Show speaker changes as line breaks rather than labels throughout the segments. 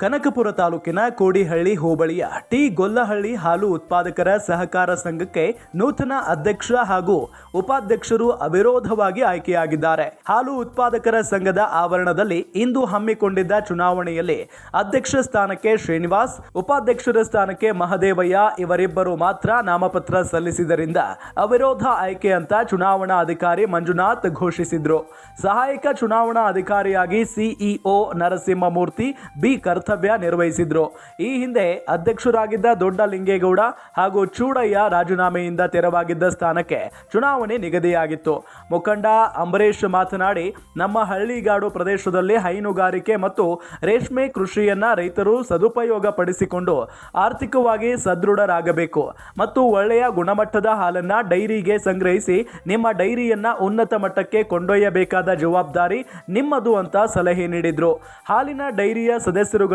ಕನಕಪುರ ತಾಲೂಕಿನ ಕೋಡಿಹಳ್ಳಿ ಹೋಬಳಿಯ ಟಿ ಗೊಲ್ಲಹಳ್ಳಿ ಹಾಲು ಉತ್ಪಾದಕರ ಸಹಕಾರ ಸಂಘಕ್ಕೆ ನೂತನ ಅಧ್ಯಕ್ಷ ಹಾಗೂ ಉಪಾಧ್ಯಕ್ಷರು ಅವಿರೋಧವಾಗಿ ಆಯ್ಕೆಯಾಗಿದ್ದಾರೆ. ಹಾಲು ಉತ್ಪಾದಕರ ಸಂಘದ ಆವರಣದಲ್ಲಿ ಇಂದು ಹಮ್ಮಿಕೊಂಡಿದ್ದ ಚುನಾವಣೆಯಲ್ಲಿ ಅಧ್ಯಕ್ಷ ಸ್ಥಾನಕ್ಕೆ ಶ್ರೀನಿವಾಸ್, ಉಪಾಧ್ಯಕ್ಷರ ಸ್ಥಾನಕ್ಕೆ ಮಹದೇವಯ್ಯ ಇವರಿಬ್ಬರು ಮಾತ್ರ ನಾಮಪತ್ರ ಸಲ್ಲಿಸಿದ್ದರಿಂದ ಅವಿರೋಧ ಆಯ್ಕೆ ಅಂತ ಚುನಾವಣಾ ಅಧಿಕಾರಿ ಮಂಜುನಾಥ್ ಘೋಷಿಸಿದ್ರು. ಸಹಾಯಕ ಚುನಾವಣಾ ಅಧಿಕಾರಿಯಾಗಿ ಸಿಇಒ ನರಸಿಂಹಮೂರ್ತಿ, ಬಿ ಕರ್ತವ್ಯ ನಿರ್ವಹಿಸಿದ್ರು. ಈ ಹಿಂದೆ ಅಧ್ಯಕ್ಷರಾಗಿದ್ದ ದೊಡ್ಡ ಲಿಂಗೇಗೌಡ ಹಾಗೂ ಚೂಡಯ್ಯ ರಾಜೀನಾಮೆಯಿಂದ ತೆರವಾಗಿದ್ದ ಸ್ಥಾನಕ್ಕೆ ಚುನಾವಣೆ ನಿಗದಿಯಾಗಿತ್ತು. ಮುಖಂಡ ಅಂಬರೀಶ್ ಮಾತನಾಡಿ, ನಮ್ಮ ಹಳ್ಳಿಗಾಡು ಪ್ರದೇಶದಲ್ಲಿ ಹೈನುಗಾರಿಕೆ ಮತ್ತು ರೇಷ್ಮೆ ಕೃಷಿಯನ್ನ ರೈತರು ಸದುಪಯೋಗ ಪಡಿಸಿಕೊಂಡು ಆರ್ಥಿಕವಾಗಿ ಸದೃಢರಾಗಬೇಕು ಮತ್ತು ಒಳ್ಳೆಯ ಗುಣಮಟ್ಟದ ಹಾಲನ್ನ ಡೈರಿಗೆ ಸಂಗ್ರಹಿಸಿ ನಿಮ್ಮ ಡೈರಿಯನ್ನ ಉನ್ನತ ಮಟ್ಟಕ್ಕೆ ಕೊಂಡೊಯ್ಯಬೇಕಾದ ಜವಾಬ್ದಾರಿ ನಿಮ್ಮದು ಅಂತ ಸಲಹೆ ನೀಡಿದ್ರು. ಹಾಲಿನ ಡೈರಿಯ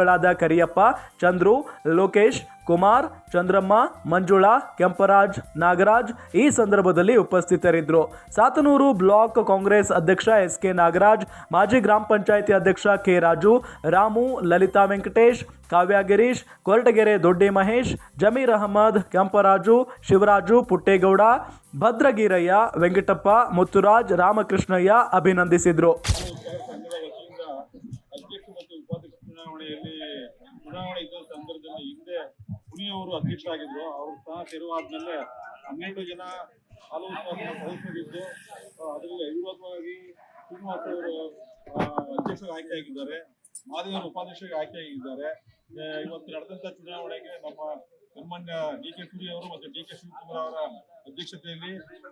ಸದಸ್ಯರುಗಳಾದ ಕರಿಯಪ್ಪ, ಚಂದ್ರು, ಲೋಕೇಶ್, ಕುಮಾರ್, ಚಂದ್ರಮ್ಮ, ಮಂಜುಳಾ, ಕೆಂಪರಾಜ್, ನಾಗರಾಜ್ ಈ ಸಂದರ್ಭದಲ್ಲಿ ಉಪಸ್ಥಿತರಿದ್ದರು. ಸಾತನೂರು ಬ್ಲಾಕ್ ಕಾಂಗ್ರೆಸ್ ಅಧ್ಯಕ್ಷ ಎಸ್ ಕೆ ನಾಗರಾಜ್, ಮಾಜಿ ಗ್ರಾಮ ಪಂಚಾಯಿತಿ ಅಧ್ಯಕ್ಷ ಕೆ ರಾಜು, ರಾಮು, ಲಲಿತಾ ವೆಂಕಟೇಶ್, ಕಾವ್ಯ ಗಿರೀಶ್, ಕೊರಟಗೆರೆ ದೊಡ್ಡಿ ಮಹೇಶ್, ಜಮೀರ್ ಅಹಮದ್, ಕೆಂಪರಾಜು, ಶಿವರಾಜು ಪುಟ್ಟೇಗೌಡ, ಭದ್ರಗೀರಯ್ಯ, ವೆಂಕಟಪ್ಪ, ಮುತ್ತುರಾಜ್, ರಾಮಕೃಷ್ಣಯ್ಯ ಅಭಿನಂದಿಸಿದ್ರು
ಸಂಘದ ವತಿಯಿಂದ ಅಧ್ಯಕ್ಷ ಮತ್ತು ಉಪಾಧ್ಯಕ್ಷ ಚುನಾವಣೆಯಲ್ಲಿ ಚುನಾವಣೆ ಇದ್ದ ಸಂದರ್ಭದಲ್ಲಿ ಹಿಂದೆ ಪುನಿಯವರು ಅಧ್ಯಕ್ಷರಾಗಿದ್ರು. ಅವರು ಸಹ ತೆರವಾದ್ಮೇಲೆ ಹನ್ನೆರಡು ಜನ ಹಲವು ಸದಸ್ಯರಿದ್ದು ಅದರಲ್ಲಿ ಅವಿರೋಧವಾಗಿ ಶ್ರೀನಿವಾಸ ಅವರು ಅಧ್ಯಕ್ಷರು ಆಯ್ಕೆ ಆಗಿದ್ದಾರೆ ಮಾದೇವರು ಉಪಾಧ್ಯಕ್ಷರಿಗೆ ಆಯ್ಕೆ ಆಗಿದ್ದಾರೆ ಇವತ್ತು ನಡೆದಂತ ಚುನಾವಣೆಗೆ ನಮ್ಮ ಸನ್ಮಾನ್ಯ ಡಿ ಕೆ ಸೂರ್ಯ ಅವರು ಮತ್ತು ಡಿ ಕೆ ಶಿವಕುಮಾರ್ ಅವರ ಅಧ್ಯಕ್ಷತೆಯಲ್ಲಿ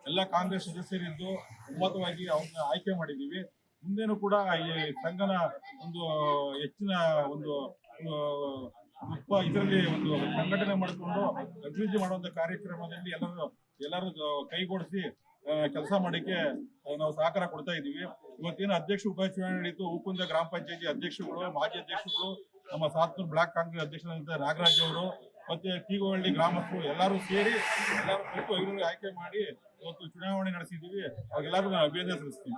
ಎಲ್ಲ ಕಾಂಗ್ರೆಸ್ ಸದಸ್ಯರಿದ್ದು ಒಮ್ಮತವಾಗಿ ಅವ್ರನ್ನ ಆಯ್ಕೆ ಮಾಡಿದ್ದೀವಿ. ಮುಂದೇನು ಕೂಡ ಈ ಸಂಘನ ಒಂದು ಹೆಚ್ಚಿನ ಒಂದು ಇದರಲ್ಲಿ ಒಂದು ಸಂಘಟನೆ ಮಾಡಿಕೊಂಡು ಅಭಿವೃದ್ಧಿ ಮಾಡುವಂತ ಕಾರ್ಯಕ್ರಮದಲ್ಲಿ ಎಲ್ಲರೂ ಎಲ್ಲರೂ ಕೈಗೂಡಿಸಿ ಕೆಲಸ ಮಾಡಲಿಕ್ಕೆ ಆ, ನಾವು ಸಹಕಾರ ಕೊಡ್ತಾ ಇದೀವಿ ಇವತ್ತೇನು ಅಧ್ಯಕ್ಷ ಉಪಚುನಾವಣೆ ನಡೀತು. ಹೂಕುಂದ ಗ್ರಾಮ ಪಂಚಾಯತಿ ಅಧ್ಯಕ್ಷರುಗಳು ಮಾಜಿ ಅಧ್ಯಕ್ಷರುಗಳು ನಮ್ಮ ಸಾತ್ನೂರು ಬ್ಲಾಕ್ ಕಾಂಗ್ರೆಸ್ ಅಧ್ಯಕ್ಷರಾದಂತಹ ನಾಗರಾಜ್ ಅವರು ಮತ್ತೆ ಕೀಗೋಹಳ್ಳಿ ಗ್ರಾಮಸ್ಥರು ಎಲ್ಲರೂ ಸೇರಿ ಎಲ್ಲರೂ ಕೂತು ಐನೂರು ಆಯ್ಕೆ ಮಾಡಿ ಇವತ್ತು ಚುನಾವಣೆ ನಡೆಸಿದ್ದೀವಿ. ಅವ್ರಿಗೆಲ್ಲರೂ ನಾನು ಅಭಿನಂದನೆ ಸಲ್ಲಿಸ್ತೀನಿ.